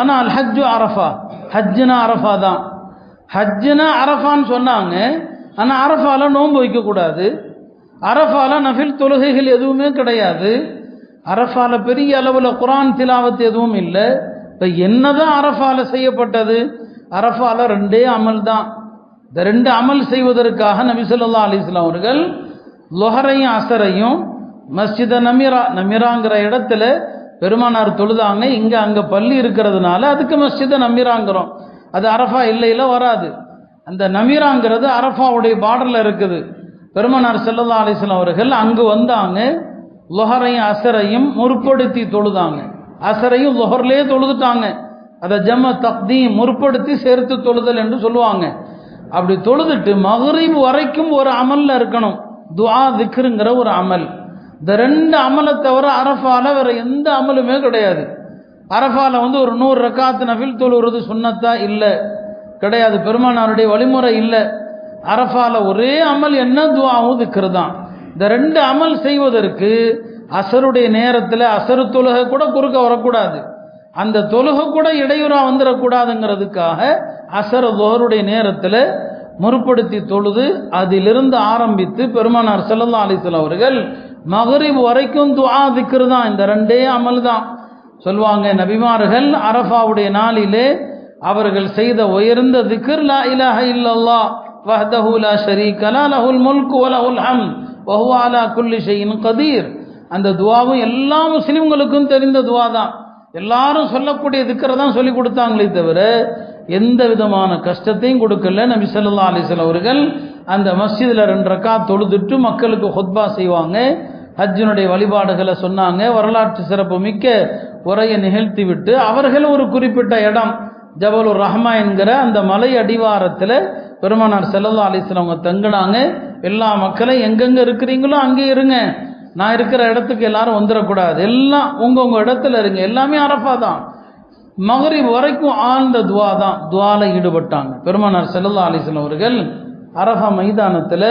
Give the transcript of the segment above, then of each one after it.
ஆனால் ஹஜ்ஜு அரஃபா ஹஜ்ஜுனா அரஃபா தான். ஹஜ்ஜுனா அரஃபான்னு சொன்னாங்க. ஆனால் அரஃபால நோன்பு வைக்கக்கூடாது. அரஃபால நஃபில் தொழுகைகள் எதுவுமே கிடையாது. அரஃபால பெரிய அளவில் குரான் திலாவத் எதுவும் இல்லை. இப்போ என்னதான் அரஃபால செய்யப்பட்டது? அரஃபால ரெண்டே அமல் தான். இந்த ரெண்டு அமல் செய்வதற்காக நபி அலிஸ்லாம் அவர்கள் லொஹரையும் அசரையும் மஸ்ஜித நமிரா நமிராங்கிற இடத்துல பெருமானார் தொழுதாங்க இங்கே அங்கே பள்ளி இருக்கிறதுனால அதுக்கு மஸ்ஜிதை நமிராங்கிறோம் அது அரஃபா இல்லையில வராது. அந்த நமீராங்கிறது அரஃபாவுடைய பார்டரில் இருக்குது. பெருமானார் செல்லதா அலிஸ்லாம் அவர்கள் அங்கு வந்தாங்க லொஹரையும் அசரையும் முற்படுத்தி தொழுதாங்க. அசரையும் லொஹர்லேயே தொழுதுட்டாங்க. அதை ஜம தக்தி முற்படுத்தி சேர்த்து தொழுதல் என்று சொல்லுவாங்க. அப்படி தொழுதுட்டு மகரீப் வரைக்கும் ஒரு அமலில் இருக்கணும். துவா திக்ருங்கிற ஒரு அமல். இந்த ரெண்டு அமலை தவிர அரஃபால வேறு எந்த அமலுமே கிடையாது. அரஃபால வந்து ஒரு நூறு ரக்காத்து நஃபில் தொழுகிறது சுண்ணத்தா இல்லை. கிடையாது. பெருமானாருடைய வழிமுறை இல்லை. அரஃபால ஒரே அமல் என்ன? துவாவும் திக்ரு தான் இந்த ரெண்டு அமல் செய்வதற்கு அசருடைய நேரத்தில் அசரு தொழுகை கூட குறுக்க வரக்கூடாது. அந்த தொழுகை கூட இடையூறாக வந்துடக்கூடாதுங்கிறதுக்காக அசர தோருடைய நேரத்தில் முற்படுத்தி தொழுது அதிலிருந்து ஆரம்பித்து பெருமானார் ஸல்லல்லாஹு அலிசல் அவர்கள் மகரிப் வரைக்கும் துஆ திக்ரு தான். இந்த ரெண்டே அமல் தான். சொல்லுவாங்க நபிமார்கள் அரஃபாவுடைய நாளிலே அவர்கள் செய்த உயர்ந்த திக்ர் லா இலாஹ இல்லல்லா வஹ்தஹு லா ஷரீக லா லஹுல் முல்கு வ லஹுல் ஹம் வ ஹுவ அலா குல்லி ஷைஇன் கதீர். அந்த துவாவும் எல்லா முஸ்லிம்களுக்கும் தெரிந்த துவா தான். எல்லாரும் சொல்லக்கூடிய திக்கரை தான் சொல்லி கொடுத்தாங்களே தவிர எந்த விதமான கஷ்டத்தையும் கொடுக்கல நபி சொல்லா அலைஹி அவர்கள். அந்த மஸ்ஜிதில் ரெண்டு ரக்கா தொழுதுட்டு மக்களுக்கு ஹொத்பா செய்வாங்க. ஹஜ்ஜினுடைய வழிபாடுகளை சொன்னாங்க. வரலாற்று சிறப்பு மிக்க உரையை நிகழ்த்தி விட்டு அவர்கள் ஒரு குறிப்பிட்ட இடம் ஜபலுர் ரஹ்மா என்கிற அந்த மலை அடிவாரத்தில் பெருமானார் செல்லல்லா அலிஸ்லாம் அவங்க தங்கினாங்க. எல்லா மக்களும் எங்கெங்கே இருக்கிறீங்களோ அங்கே இருங்க. நான் இருக்கிற இடத்துக்கு எல்லாரும் வந்துடக்கூடாது. எல்லாம் உங்கவுங்க இடத்துல இருங்க. எல்லாமே அரஃபா தான். மகரிப் வரைக்கும் ஆழ்ந்த துவா தான். துவால ஈடுபட்டாங்க. பெருமானார் செல்லல்லா அலிஸ்லாம் அவர்கள் அரஃபா மைதானத்தில்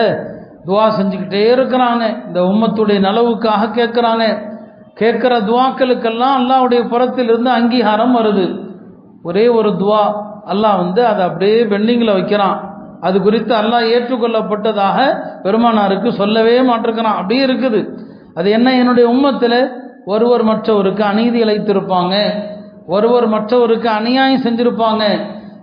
துவா செஞ்சுக்கிட்டே இருக்கிறாங்க இந்த உம்மத்துடைய நலவுக்காக கேட்குறாங்க கேட்குற துவாக்களுக்கெல்லாம் அல்லாவுடைய புறத்திலிருந்து அங்கீகாரம் வருது. ஒரே ஒரு துவா. அல்லாஹ் வந்து அதை அப்படியே பெண்டிங்கில் வைக்கிறான். அது குறித்து அல்லாஹ் ஏற்றுக்கொள்ளப்பட்டதாக பெருமானாருக்கு சொல்லவே மாட்டிருக்கிறான். அப்படியே இருக்குது. அது என்ன? என்னுடைய உம்மத்தில் ஒருவர் மற்றவருக்கு அநீதி இழைத்திருப்பாங்க. ஒருவர் மற்றவருக்கு அநியாயம் செஞ்சிருப்பாங்க.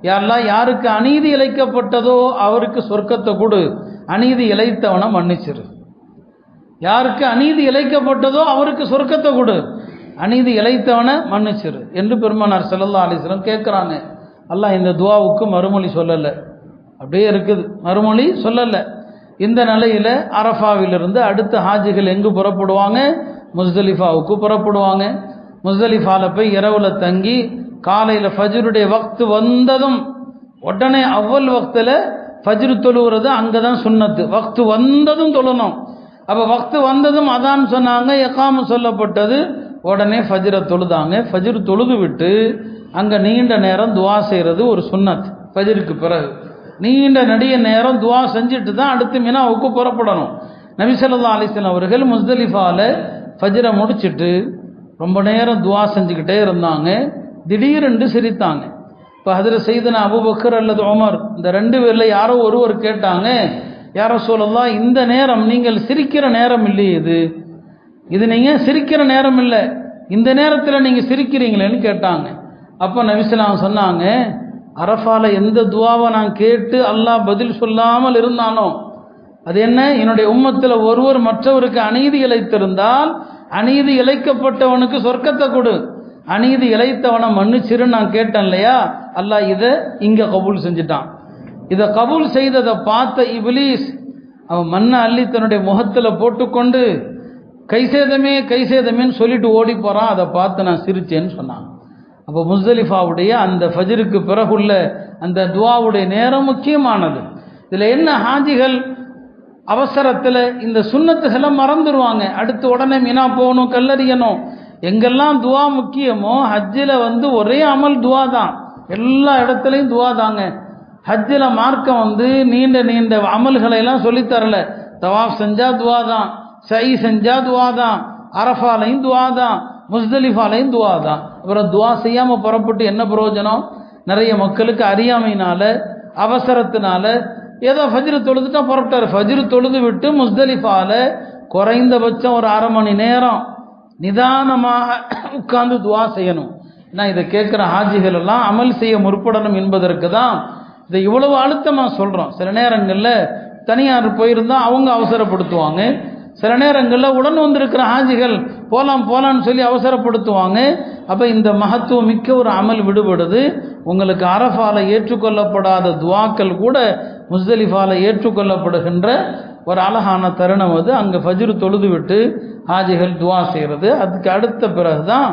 யாரெல்லாம் யாருக்கு அநீதி இழைக்கப்பட்டதோ அவருக்கு சொர்க்கத்தை கொடு. அநீதி இழைத்தவனை மன்னிச்சிரு. யாருக்கு அநீதி இழைக்கப்பட்டதோ அவருக்கு சொர்க்கத்தை கொடு. அநீதி இழைத்தவனை மன்னிச்சிரு என்று பெருமானார் செல்லல்லா அலிஸ்லம் கேட்குறாங்க அல்லாஹ் இந்த துவாவுக்கு மறுமொழி சொல்லலை. அப்படியே இருக்குது. மறுமொழி சொல்லலை. இந்த நிலையில் அரஃபாவிலிருந்து அடுத்த ஹாஜிகள் எங்கு புறப்படுவாங்க? முஸ்தலிஃபாவுக்கு புறப்படுவாங்க. முஸ்தலிஃபாவில் போய் இரவில் தங்கி காலையில் ஃபஜருடைய வக்து வந்ததும் உடனே அவ்வல் வக்தில் ஃபஜ்ரு தொழுகிறது அங்கே தான் சுன்னத்து. வக்து வந்ததும் தொழணும். அப்போ வக்து வந்ததும் அதான் சொன்னாங்க எக்காம சொல்லப்பட்டது. உடனே ஃபஜ்ரை தொழுதாங்க. ஃபஜ்ரு தொழுது விட்டு அங்கே நீண்ட நேரம் துவா செய்கிறது ஒரு சுன்னத் ஃபஜ்ருக்கு பிறகு. நீண்ட நடிக நேரம் துவா செஞ்சுட்டு தான் அடுத்து மினாவுக்கு புறப்படணும். நபிசல்லா ஸல்லல்லாஹு அவர்கள் முஸ்தலிஃபாவில் ஃபஜ்ரை முடிச்சுட்டு ரொம்ப நேரம் துவா செஞ்சுக்கிட்டே இருந்தாங்க. திடீரென்று சிரித்தாங்க. இப்போ அதில் செய்தன அபுபக்கர் அல்லது உமர் இந்த ரெண்டு பேரில் யாரோ ஒருவர் கேட்டாங்க யாரோ சொல்லலாம் இந்த நேரம் நீங்கள் சிரிக்கிற நேரம் இல்லையே இது. இது நீங்கள் சிரிக்கிற நேரம் இல்லை. இந்த நேரத்தில் நீங்கள் சிரிக்கிறீங்களேன்னு கேட்டாங்க. அப்போ நபிஸ்லாம் சொன்னாங்க அரஃபால எந்த துவாவை நான் கேட்டு அல்லாஹ் பதில் சொல்லாமல் இருந்தானோ அது என்ன? என்னுடைய உம்மத்தில் ஒருவர் மற்றவருக்கு அநீதி இழைத்திருந்தால் அநீதி இழைக்கப்பட்டவனுக்கு சொர்க்கத்தை கொடு. அநீதி இழைத்தவனை மன்னிச்சிருன்னு நான் கேட்டேன் இல்லையா? அல்லாஹ் இதை இங்கே கபூல் செஞ்சுட்டான். இதை கபூல் செய்ததை பார்த்த இபிலீஸ் அவன் மண்ணை அள்ளி தன்னுடைய முகத்தில் போட்டுக்கொண்டு கைசேதமே கைசேதமேன்னு சொல்லிட்டு ஓடி போகிறான் அதை பார்த்து நான் சிரிச்சேன்னு சொன்னான். அப்போ முஸ்தலிஃபாவுடைய அந்த ஃபஜருக்கு பிறகுள்ள அந்த துவாவுடைய நேரம் முக்கியமானது. இதில் என்ன ஹாஜிகள் அவசரத்தில் இந்த சுண்ணத்துகளை மறந்துடுவாங்க அடுத்து உடனே மினா போகணும் கல்லறியணும். எங்கெல்லாம் துவா முக்கியமோ ஹஜ்ஜில் வந்து ஒரே அமல் துவா தான் எல்லா இடத்துலையும் துவா தாங்க. ஹஜ்ஜில் மார்க்கம் வந்து நீண்ட நீண்ட அமல்களை எல்லாம் சொல்லித்தரல தவாஃப் செஞ்சா துவா தான் சை செஞ்சா துவா தான் அரஃபாலையும் துவா தான் முஸ்தலிஃபாலையும் துவா தான். அப்புறம் துவா செய்யாமல் புறப்பட்டு என்ன பிரயோஜனம்? நிறைய மக்களுக்கு அறியாமையினால அவசரத்தினால ஏதோ ஃபஜ்ரு தொழுதுட்டா புறப்பட்டார். ஃபஜ்ரு தொழுது விட்டு முஸ்தலிஃபால குறைந்தபட்சம் ஒரு அரை மணி நேரம் நிதானமாக உட்கார்ந்து துவா செய்யணும். நான் இதை கேட்குற ஹாஜிகள் எல்லாம் அமல் செய்ய முற்படணும் என்பதற்கு தான் இதை இவ்வளவு அழுத்தமாக சொல்கிறோம் சில நேரங்களில் தனியார் போயிருந்தால் அவங்க அவசரப்படுத்துவாங்க. சில நேரங்களில் உடன் வந்திருக்கிற ஹாஜிகள் போலாம் போலான்னு சொல்லி அவசரப்படுத்துவாங்க. அப்போ இந்த மகத்துவம் மிக்க ஒரு அமல் விடுபடுது. உங்களுக்கு அரஃபால ஏற்றுக்கொள்ளப்படாத துவாக்கள் கூட முஸ்தலிஃபால ஏற்றுக்கொள்ளப்படுகின்ற ஒரு அழகான தருணம் அது. அங்கே ஃபஜ்ரு தொழுது விட்டு ஹாஜிகள் துவா செய்கிறது அதுக்கு அடுத்த பிறகு தான்